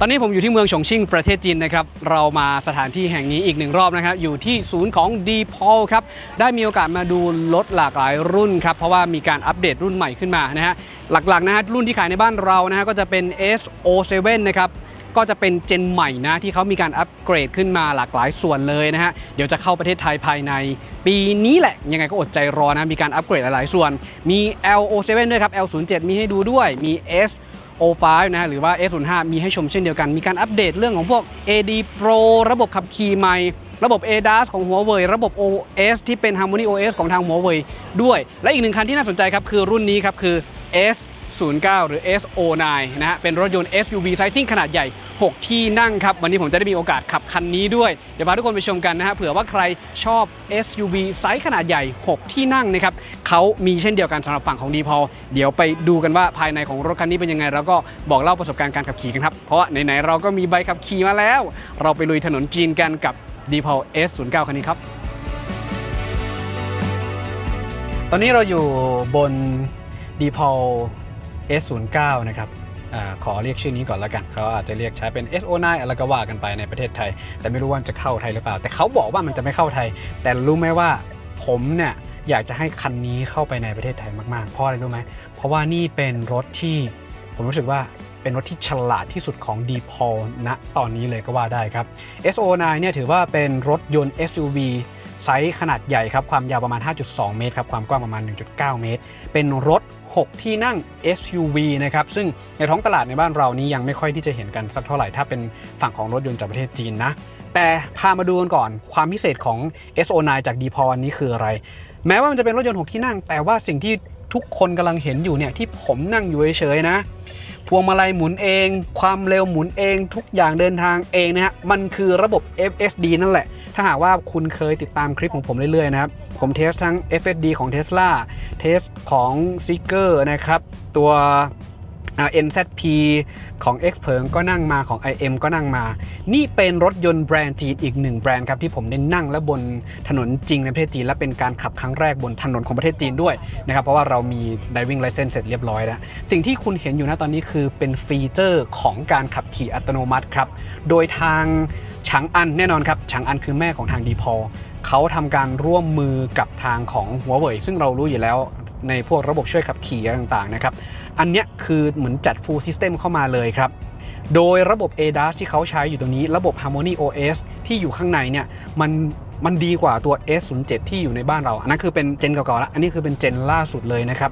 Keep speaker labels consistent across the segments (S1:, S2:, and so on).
S1: ตอนนี้ผมอยู่ที่เมืองฉงชิ่งประเทศจีนนะครับ เรามาสถานที่แห่งนี้อีกหนึ่งรอบนะครับ อยู่ที่ศูนย์ของ d p o l ครับ ได้มีโอกาสมาดูรถหลากหลายรุ่นครับ เพราะว่ามีการอัปเดตรุ่นใหม่ขึ้นมานะฮะ หลักๆนะฮะรุ่นที่ขายในบ้านเรานะฮะก็จะเป็น SO7 นะครับก็จะเป็นเจนใหม่นะที่เขามีการอัปเกรดขึ้นมาหลากหลายส่วนเลยนะฮะ เดี๋ยวจะเข้าประเทศไทยภายใน ปีนี้แหละ ยังไงก็อดใจรอนะ มีการอัปเกรดหลายๆส่วน มี LO7 ด้วยครับ L07 มีให้ดูด้วย มี S O5 นะฮะหรือว่า S05 มีให้ชมเช่นเดียวกัน มีการอัปเดตเรื่องของพวก AD Pro ระบบขับขี่ใหม่ ระบบ ADAS ของ Huawei ระบบ OS ที่เป็น Harmony OS ของทาง Huawei ด้วย และอีกหนึ่งคันที่น่าสนใจครับคือรุ่นนี้ครับคือ S 09 หรือ SO9 นะฮะเป็นรถยนต์ SUV ไซซิ่งขนาดใหญ่ 6 ที่นั่งครับ วันนี้ผมจะได้มีโอกาสขับคันนี้ด้วย เดี๋ยวพาทุกคนไปชมกันนะฮะเผื่อว่าใครชอบ SUV ไซส์ขนาดใหญ่ 6 ที่นั่งนะครับเขามีเช่นเดียวกันสำหรับฝั่งของ d p o l เดี๋ยวไปดูกันว่าภายในของรถคันนี้เป็นยังไง แล้วก็บอกเล่าประสบการณ์การขับขี่กันครับ เพราะว่าไหนๆเราก็มีใบขับขี่มาแล้ว เราไปลุยถนนจีนกันกับ d p o l S09 คันนี้ครับตอนนี้เราอยู่บน d p o l S09 นะครับอขอเรียกชื่อนี้ก่อนแล้วกัน เขาอาจจะเรียกใช้เป็น SO9 อะไรก็ว่ากันไปในประเทศไทย แต่ไม่รู้ว่าจะเข้าไทยหรือเปล่า แต่เขาบอกว่ามันจะไม่เข้าไทย แต่รู้ไหมว่าผมเนี่ยอยากจะให้คันนี้เข้าไปในประเทศไทยมากๆ เพราะอะไรรู้ไหม เพราะว่านี่เป็นรถที่ผมรู้สึกว่าเป็นรถที่ฉลาดที่สุดของ d p o l ณตอนนี้เลยก็ว่าได้ครับ SO9 เนี่ยถือว่าเป็นรถยนต์ SUV ไซส์ขนาดใหญ่ครับ ความยาวประมาณ 5.2 เมตรครับ ความกว้างประมาณ 1.9 เมตร เป็นรถ 6 ที่นั่ง SUV นะครับ ซึ่งในท้องตลาดในบ้านเรานี้ยังไม่ค่อยที่จะเห็นกันสักเท่าไหร่ ถ้าเป็นฝั่งของรถยนต์จากประเทศจีนนะ แต่พามาดูกันก่อนความพิเศษของ SO9 จาก d p o อันนี้คืออะไร แม้ว่ามันจะเป็นรถยนต์ 6 ที่นั่ง แต่ว่าสิ่งที่ทุกคนกำลังเห็นอยู่เนี่ยที่ผมนั่งอยู่เฉยๆนะพวงมาลัยหมุนเอง ความเร็วหมุนเอง ทุกอย่างเดินทางเองนะฮะมันคือระบบ FSD นั่นแหละ ถ้าหากว่าคุณเคยติดตามคลิปของผมเรื่อยๆนะครับ ผมเทสทั้ง FSD ของ Tesla เทสของ s e e k e r นะครับ ตัว NZP ของ X เพิงก็นั่งมาของ IM ก็นั่งมา นี่เป็นรถยนต์แบรนด์จีนอีกหนึ่งแบรนด์ครับที่ผมได้นั่งและบนถนนจริงในประเทศจีน และเป็นการขับครั้งแรกบนถนนของประเทศจีนด้วยนะครับ เพราะว่าเรามี driving license เสร็จเรียบร้อยแล้ว สิ่งที่คุณเห็นอยู่นะตอนนี้คือเป็นฟีเจอร์ของการขับขี่อัตโนมัติครับ โดยทาง ฉางอันแน่นอนครับฉางอันคือแม่ของทางดีพอเขาทำการร่วมมือกับทางของหัวเว่ยซึ่งเรารู้อยู่แล้วในพวกระบบช่วยขับขี่ต่างๆนะครับ อันเนี้ยคือเหมือนจัด full system เข้ามาเลยครับ โดยระบบ ADAS ที่เขาใช้อยู่ตรงนี้ ระบบ Harmony OS ที่อยู่ข้างในเนี่ยมันมันดีกว่าตัว S07 ที่อยู่ในบ้านเรา อันนั้นคือเป็นเจนเก่าๆแล้วอันนี้คือเป็นเจนล่าสุดเลยนะครับ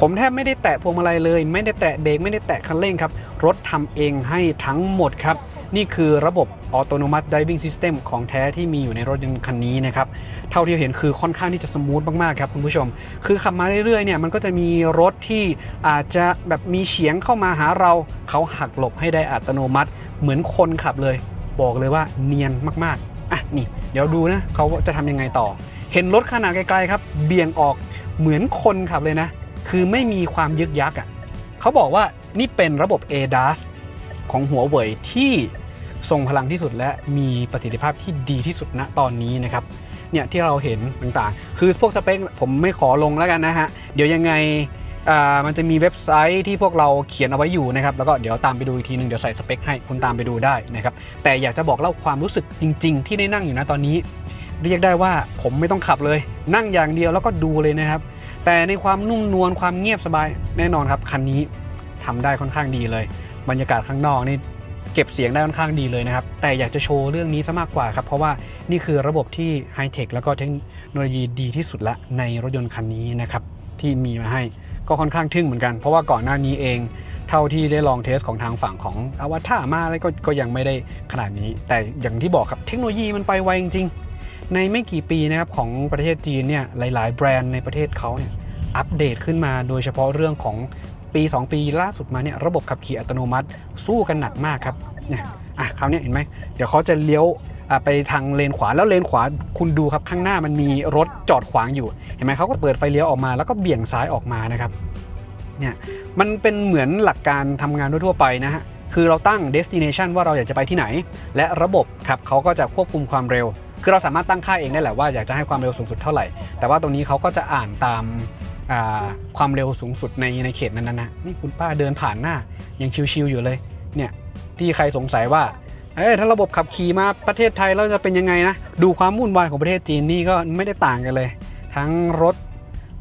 S1: ผมแทบไม่ได้แตะพวงมาลัยเลย ไม่ได้แตะเบรกไม่ได้แตะคันเร่งครับ รถทำเองให้ทั้งหมดครับ นี่คือระบบ Autonomous Driving System ของแท้ที่มีอยู่ในรถยนต์คันนี้นะครับ เท่าที่เห็นคือค่อนข้างที่จะสมูทมากๆครับคุณผู้ชม คือขับมาเรื่อยๆเนี่ยมันก็จะมีรถที่อาจจะแบบมีเฉียงเข้ามาหาเรา เขาหักหลบให้ได้อัตโนมัติ เหมือนคนขับเลย บอกเลยว่าเนียนมากๆอะนี่ เดี๋ยวดูนะเขาจะทำยังไงต่อ เห็นรถขนาดไกลๆครับ เบี่ยงออกเหมือนคนขับเลยนะ คือไม่มีความยึกยักอะเขาบอกว่านี่เป็นระบบ ADAS ของหัวเว่ยที่ทรงพลังที่สุดและมีประสิทธิภาพที่ดีที่สุดณตอนนี้นะครับเนี่ยที่เราเห็นต่างๆ คือพวกสเปคผมไม่ขอลงแล้วกันนะฮะ เดี๋ยวยังไงอ่ามันจะมีเว็บไซต์ที่พวกเราเขียนเอาไว้อยู่นะครับแล้วก็เดี๋ยวตามไปดูอีกทีหนึงเดี๋ยวใส่สเปคให้คุณตามไปดูได้นะครับแต่อยากจะบอกเล่าความรู้สึกจริง ๆ ที่ได้นั่งอยู่นะตอนนี้ เรียกได้ว่าผมไม่ต้องขับเลย นั่งอย่างเดียวแล้วก็ดูเลยนะครับ แต่ในความนุ่มนวลความเงียบสบายแน่นอนครับคันนี้ทำได้ค่อนข้างดีเลย บรรยากาศข้างนอกนี่เก็บเสียงได้ค่อนข้างดีเลยนะครับ แต่อยากจะโชว์เรื่องนี้ซะมากกว่าครับ เพราะว่านี่คือระบบที่ไฮเทคแล้วก็เทคโนโลยีดีที่สุดละในรถยนต์คันนี้นะครับ ที่มีมาให้ก็ค่อนข้างทึ่งเหมือนกัน เพราะว่าก่อนหน้านี้เอง เท่าที่ได้ลองเทสของทางฝั่งของอวตารมาแล้วก็ก็ยังไม่ได้ขนาดนี้ แต่อย่างที่บอกครับเทคโนโลยีมันไปไวจริงๆในไม่กี่ปีนะครับของประเทศจีนเนี่ยหลาย ๆ แบรนด์ในประเทศเขาเนี่ยอัปเดตขึ้นมาโดยเฉพาะเรื่องของ ปี 2 ปีล่าสุดมาเนี่ยระบบขับขี่อัตโนมัติสู้กันหนักมากครับเนี่ยอะคราวนี้เห็นไหมเดี๋ยวเขาจะเลี้ยวไปทางเลนขวาแล้วเลนขวาคุณดูครับข้างหน้ามันมีรถจอดขวางอยู่ เห็นไหมเขาก็เปิดไฟเลี้ยวออกมา แล้วก็เบี่ยงซ้ายออกมานะครับเนี่ยมันเป็นเหมือนหลักการทำงานทั่วไปนะฮะคือเราตั้ง destination ว่าเราอยากจะไปที่ไหน และระบบครับเขาก็จะควบคุมความเร็ว คือเราสามารถตั้งค่าเองได้แหละว่าอยากจะให้ความเร็วสูงสุดเท่าไหร่ แต่ว่าตรงนี้เขาก็จะอ่านตาม ความเร็วสูงสุดในในเขตนั้นนะนี่คุณป้าเดินผ่านหน้า ยังชิวๆอยู่เลย เนี่ยที่ใครสงสัยว่าเอ้ถ้าระบบขับขี่มาประเทศไทยแล้วจะเป็นยังไงนะ ดูความวุ่นวายของประเทศจีนนี่ก็ไม่ได้ต่างกันเลย ทั้งรถ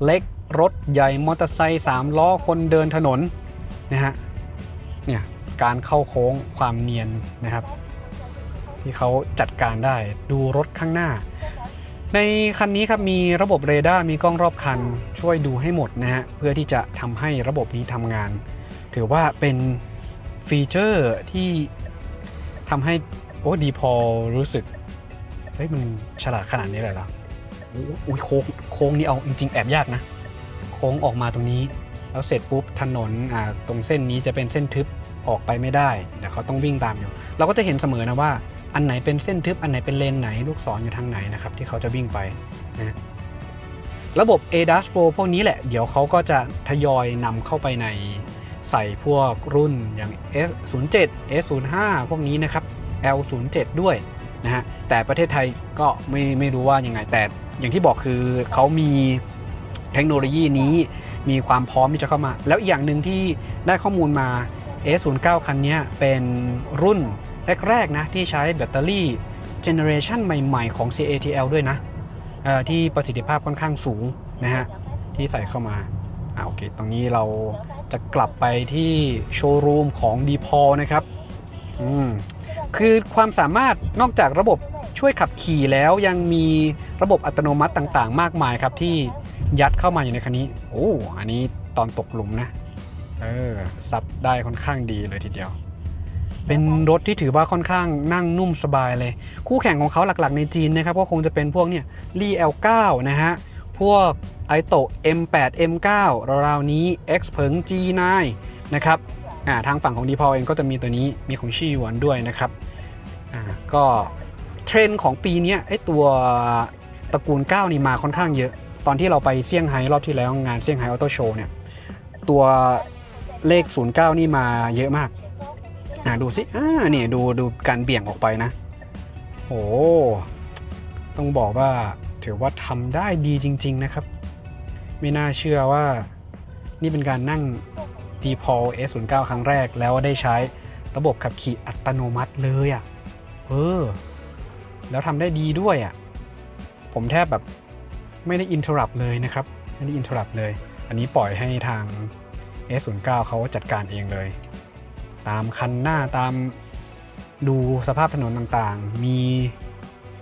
S1: เล็กรถใหญ่มอเตอร์ไซค์สามล้อคนเดินถนนนะฮะเนี่ยการเข้าโค้งความเนียนนะครับ ที่เขาจัดการได้ดูรถข้างหน้า ในคันนี้ครับมีระบบเรดาร์มีกล้องรอบคันช่วยดูให้หมดนะฮะเพื่อที่จะทำให้ระบบนี้ทำงาน ถือว่าเป็นฟีเจอร์ที่ทำให้โอ้ดีพอรู้สึกเฮ้ยมันฉลาดขนาดนี้เลยเหรอโอ้อุ้ยโค้งโค้งนี้เอาจริงๆ แอบยากนะ โค้งออกมาตรงนี้ แล้วเสร็จปุ๊บถนนอ่าตรงเส้นนี้จะเป็นเส้นทึบออกไปไม่ได้เดี๋ยวเขาต้องวิ่งตามอยู่ เราก็จะเห็นเสมอนะว่า อันไหนเป็นเส้นทึบอันไหนเป็นเลนไหนลูกศรอยู่ทางไหนนะครับที่เขาจะวิ่งไปนะระบบ ADAS Pro พวกนี้แหละ เดี๋ยวเขาก็จะทยอยนำเข้าไปในใส่พวกรุ่นอย่าง S07 S05 พวกนี้นะครับ L07 ด้วยนะฮะแต่ประเทศไทยก็ไม่ไม่รู้ว่ายังไง แต่อย่างที่บอกคือเขามีเทคโนโลยีนี้มีความพร้อมที่จะเข้ามา แล้วอีกอย่างหนึ่งที่ได้ข้อมูลมา S09 คันนี้เป็นรุ่น แรกๆนะที่ใช้แบตเตอรี่เจเนอเรชันใหม่ๆของ CATL ด้วยนะที่ประสิทธิภาพค่อนข้างสูงนะฮะที่ใส่เข้ามาอ่าโอเค ตรงนี้เราจะกลับไปที่โชว์รูมของ d p o l นะครับอืมคือความสามารถนอกจากระบบช่วยขับขี่แล้วยังมีระบบอัตโนมัติต่างๆ มากมายครับที่ยัดเข้ามาอยู่ในคันนี้ โอ้ อันนี้ตอนตกหลุมนะ เออซับได้ค่อนข้างดีเลยทีเดียว เป็นรถที่ถือว่าค่อนข้างนั่งนุ่มสบายเลย คู่แข่งของเขาหลักๆในจีนนะครับก็คงจะเป็นพวกเนี่ยลี L9 นะฮะ พวกไอโต M8 M9 ราวๆนี้ X เพิง G9 นะครับอ่าทางฝั่งของ d p o l เองก็จะมีตัวนี้มีของชีหวนด้วยนะครับอ่าก็เทรนด์ของปีนี้ไอตัวตระกูล 9 นี่มาค่อนข้างเยอะ ตอนที่เราไปเซี่ยงไฮ้รอบที่แล้วงานเซี่ยงไฮ้ออโต้โชว์เนี่ย ตัวเลข 09 นี่มาเยอะมาก อ่าดูสิอ่าเนี่ยดูดูการเบี่ยงออกไปนะ โอ้ต้องบอกว่าถือว่าทำได้ดีจริง ๆนะครับ ไม่น่าเชื่อว่านี่เป็นการนั่ง d p o l S09 ครั้งแรกแล้วได้ใช้ระบบขับขี่อัตโนมัติเลยอะ่ะ เออ แล้วทำได้ดีด้วยอะ่ะ ผมแทบแบบไม่ได้อินเทอร์รับเลยนะครับ ไม่ได้อินเทอร์รับเลย อันนี้ปล่อยให้ทาง S09 เขาจัดการเองเลย ตามคันหน้าตามดูสภาพถนนต่างๆ มี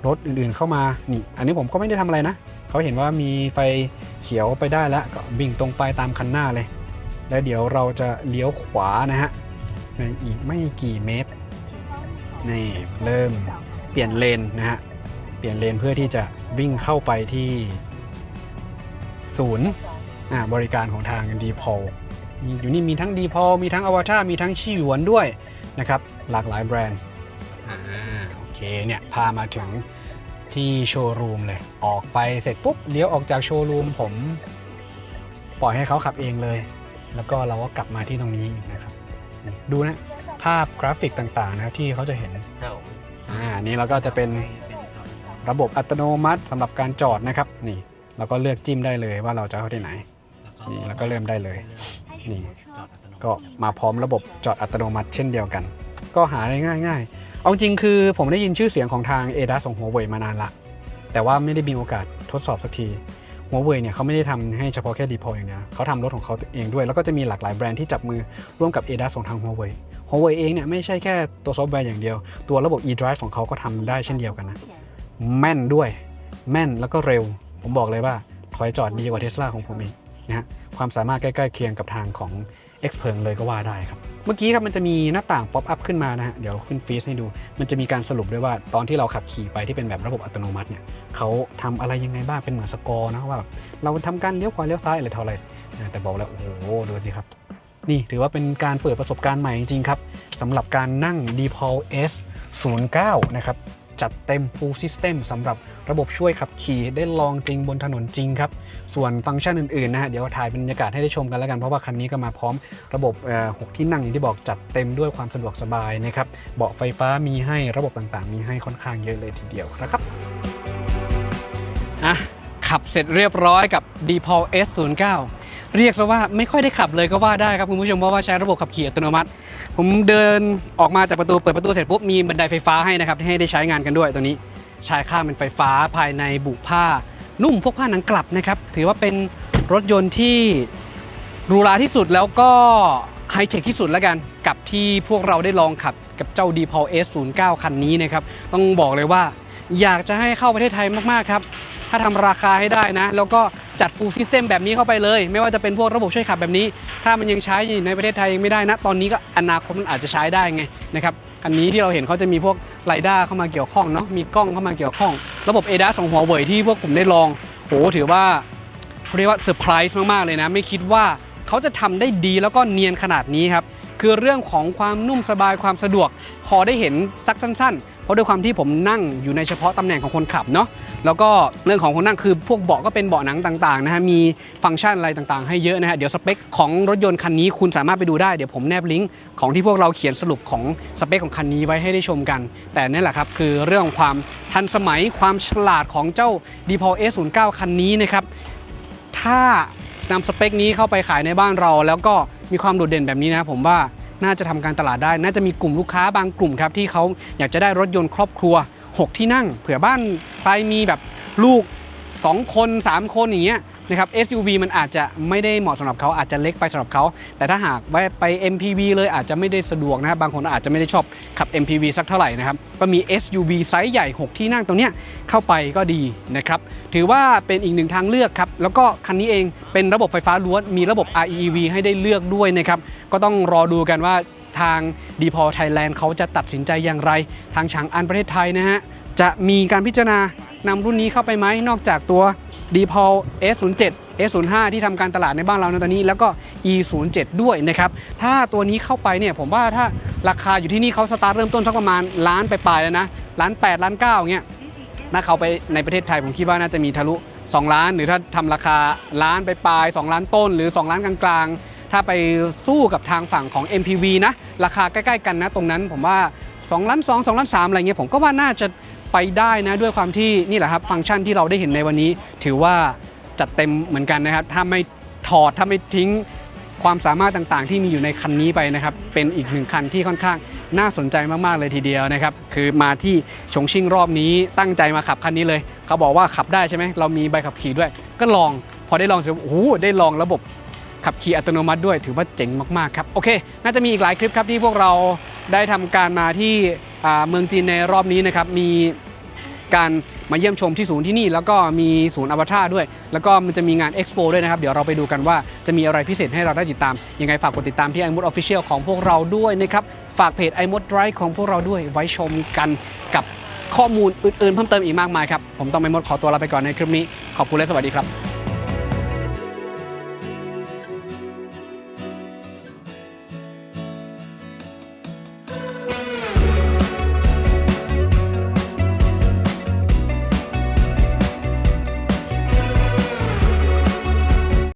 S1: รถอื่นๆเข้ามา นี่ อันนี้ผมก็ไม่ได้ทำอะไรนะ เขาเห็นว่ามีไฟเขียวไปได้แล้ว ก็วิ่งตรงไปตามคันหน้าเลย แล้วเดี๋ยวเราจะเลี้ยวขวานะฮะ ในอีกไม่กี่เมตร นี่เริ่มเปลี่ยนเลนนะฮะ เปลี่ยนเลนเพื่อที่จะวิ่งเข้าไปที่ศูนย์บริการของทาง d p o l มีอยู่นี่มีทั้ง d p o l มีทั้ง Avatar มีทั้งชี่หยวนด้วยนะครับหลากหลายแบรนด์อ่าโอเคเนี่ยพามาถึงที่โชว์รูมเลย ออกไปเสร็จปุ๊บเลี้ยวออกจากโชว์รูมผมปล่อยให้เขาขับเองเลย แล้วก็เราก็กลับมาที่ตรงนี้นะครับนี่ดูนะภาพกราฟิกต่างๆนะครับที่เขาจะเห็นอ่าอันนี้เราก็จะเป็นระบบอัตโนมัติสำหรับการจอดนะครับ นี่เราก็เลือกจิ้มได้เลยว่าเราจะเข้าที่ไหน นี่แล้วก็เริ่มได้เลย นี่ก็มาพร้อมระบบจอดอัตโนมัติเช่นเดียวกัน ก็หาได้ง่ายๆ เอาจริงคือผมได้ยินชื่อเสียงของทาง a d a s ของหัวเว่ยมานานละ แต่ว่าไม่ได้มีโอกาสทดสอบสักทีหัวเว่ยเนี่ยเขาไม่ได้ทำให้เฉพาะแค่ดีพออย่างเดียวเขาทำรถของเขาเองด้วย แล้วก็จะมีหลากหลายแบรนด์ที่จับมือร่วมกับ a d a s ของทางหัวเว่ยหัวเว่ยเองเนี่ยไม่ใช่แค่ตัวซอฟต์แวร์อย่างเดียว ตัวระบบ e-drive ของเขาก็ทำได้เช่นเดียวกันนะแม่นด้วย แม่นแล้วก็เร็ว ผมบอกเลยว่าถอยจอดดีกว่าเทสลาของผมเอง นะฮะความสามารถใกล้ๆเคียงกับทางของ X p e r เลยก็ว่าได้ครับ เมื่อกี้ครับมันจะมีหน้าต่างป๊อปอัพขึ้นมานะฮะ เดี๋ยวขึ้นฟีซให้ดู มันจะมีการสรุปด้วยว่าตอนที่เราขับขี่ไปที่เป็นแบบระบบอัตโนมัติเนี่ยเขาทำอะไรยังไงบ้าง เป็นเหมือนสกอร์นะว่าแบบเราทำการเลี้ยวขวาเลี้ยวซ้ายอะไรเท่าไรแต่บอกแล้วโอ้โหดูสิครับ นี่ถือว่าเป็นการเปิดประสบการณ์ใหม่จริงๆครับสำหรับการนั่ง d p o l S 09 นะครับ จัดเต็ม full system สำหรับระบบช่วยขับขี่ได้ลองจริงบนถนนจริงครับ ส่วนฟังก์ชันอื่นๆนะฮะเดี๋ยวถ่ายบรรยากาศให้ได้ชมกันแล้วกัน เพราะว่าคันนี้ก็มาพร้อมระบบหกที่นั่งอย่างที่บอกจัดเต็มด้วยความสะดวกสบายนะครับเบาะไฟฟ้ามีให้ระบบต่างๆ มีให้ค่อนข้างเยอะเลยทีเดียวนะครับอะขับเสร็จเรียบร้อยกับ d p o l S09 เรียกซะว่าไม่ค่อยได้ขับเลยก็ว่าได้ครับคุณผู้ชมเพราะว่าใช้ระบบขับขี่อัตโนมัติ ผมเดินออกมาจากประตูเปิดประตูเสร็จปุ๊บมีบันไดไฟฟ้าให้นะครับให้ได้ใช้งานกันด้วยตัวนี้ชายข้างเป็นไฟฟ้าภายในบุผ้า นุ่มพวกผ้าหนังกลับนะครับถือว่าเป็นรถยนต์ที่รูราที่สุดแล้วก็ไฮเทคที่สุดแล้วกันกับที่พวกเราได้ลองขับกับเจ้า d p o l S09 คันนี้นะครับต้องบอกเลยว่าอยากจะให้เข้าประเทศไทยมากๆครับ ถ้าทำราคาให้ได้นะ แล้วก็จัดฟูลซิสเต็มแบบนี้เข้าไปเลย ไม่ว่าจะเป็นพวกระบบช่วยขับแบบนี้ ถ้ามันยังใช้อยู่ในประเทศไทยยังไม่ได้นะ ตอนนี้ก็อนาคตมันอาจจะใช้ได้ไงนะครับอันนี้ที่เราเห็นเขาจะมีพวกไรด้าเข้ามาเกี่ยวข้องเนาะมีกล้องเข้ามาเกี่ยวข้อง ระบบ ADAS ของหัวเว่ยที่พวกผมได้ลองโหถือว่าเรียกว่าเซอร์ไพรส์มากๆเลยนะ ไม่คิดว่าเขาจะทำได้ดีแล้วก็เนียนขนาดนี้ครับคือเรื่องของความนุ่มสบายความสะดวกพอได้เห็นสักสั้น ๆ เพราะด้วยความที่ผมนั่งอยู่ในเฉพาะตำแหน่งของคนขับเนาะแล้วก็เรื่องของคนนั่งคือพวกเบาะก็เป็นเบาะหนังต่างๆนะฮะมีฟังก์ชันอะไรต่างๆให้เยอะนะฮะเดี๋ยวสเปคของรถยนต์คันนี้คุณสามารถไปดูได้เดี๋ยวผมแนบลิงก์ของที่พวกเราเขียนสรุปของสเปคของคันนี้ไว้ให้ได้ชมกัน แต่นั่นแหละครับคือเรื่องของความทันสมัยความฉลาดของเจ้า d p o l S09 คันนี้นะครับถ้านำสเปคนี้เข้าไปขายในบ้านเรา แล้วก็มีความโดดเด่นแบบนี้นะผมว่า น่าจะทำการตลาดได้ น่าจะมีกลุ่มลูกค้าบางกลุ่มครับที่เขาอยากจะได้รถยนต์ครอบครัว 6 ที่นั่ง เผื่อบ้านใครมีแบบลูก 2 คน 3 คนอย่างเงี้ย นะครับ SUV มันอาจจะไม่ได้เหมาะสำหรับเขาอาจจะเล็กไปสำหรับเขา แต่ถ้าหากไป MPV เลยอาจจะไม่ได้สะดวกนะครับบางคนอาจจะไม่ได้ชอบขับ MPV สักเท่าไหร่นะครับก็มี SUV ไซส์ใหญ่ 6 ที่นั่งตรงเนี้ยเข้าไปก็ดีนะครับถือว่าเป็นอีกหนึ่งทางเลือกครับแล้วก็คันนี้เองเป็นระบบไฟฟ้าล้วนมีระบบ REEV ให้ได้เลือกด้วยนะครับก็ต้องรอดูกันว่าทาง d p o l Thailand เขาจะตัดสินใจอย่างไร ทางฉางอันประเทศไทยนะฮะจะมีการพิจารณานำรุ่นนี้เข้าไปไหมนอกจากตัว d p o l S07 S05 ที่ทำการตลาดในบ้านเราในตอนนี้ แล้วก็ E07 ด้วยนะครับ ถ้าตัวนี้เข้าไปเนี่ยผมว่าถ้าราคาอยู่ที่นี่เขาสตาร์ทเริ่มต้นสักประมาณล้านไปปลายแล้วนะล้าน8ล้าน9เงี้ยถ้าเขาไปในประเทศไทยผมคิดว่าน่าจะมีทะลุ 2 ล้าน หรือถ้าทำราคาล้านไปปลาย 2 ล้านต้น หรือ 2 ล้านกลางๆ ถ้าไปสู้กับทางฝั่งของ MPV นะราคาใกล้ ๆ กันนะตรงนั้นผมว่า2ล้าน2 2ล้าน3อะไรเงี้ยผมก็ว่าน่าจะ ไปได้นะด้วยความที่นี่แหละครับฟังก์ชันที่เราได้เห็นในวันนี้ ถือว่าจัดเต็มเหมือนกันนะครับ ถ้าไม่ถอดถ้าไม่ทิ้งความสามารถต่างๆ ที่มีอยู่ในคันนี้ไปนะครับ เป็นอีกหนึ่งคันที่ค่อนข้างน่าสนใจมากๆเลยทีเดียวนะครับ คือมาที่ชงชิ่งรอบนี้ตั้งใจมาขับคันนี้เลย เขาบอกว่าขับได้ใช่ไหมเรามีใบขับขี่ด้วย ก็ลองพอได้ลองเสร็จโอ้โหได้ลองระบบ ขับขี่อัตโนมัติด้วยถือว่าเจ๋งมากๆครับโอเค น่าจะมีอีกหลายคลิปครับที่พวกเราได้ทำการมาที่เมืองจีนในรอบนี้นะครับมีการมาเยี่ยมชมที่ศูนย์ที่นี่ แล้วก็มีศูนย์อวตารด้วย แล้วก็มันจะมีงานเอ็กซ์โปด้วยนะครับ เดี๋ยวเราไปดูกันว่าจะมีอะไรพิเศษให้เราได้ติดตาม ยังไงฝากกดติดตามที่ iMod Official ของพวกเราด้วยนะครับ ฝากเพจ iMod Drive ของพวกเราด้วยไว้ชมกันกับข้อมูลอื่นๆ เพิ่มเติมอีกมากมายครับ ผมต้องไมมดขอตัวลาไปก่อนในคลิปนี้ ขอบคุณและสวัสดีครับ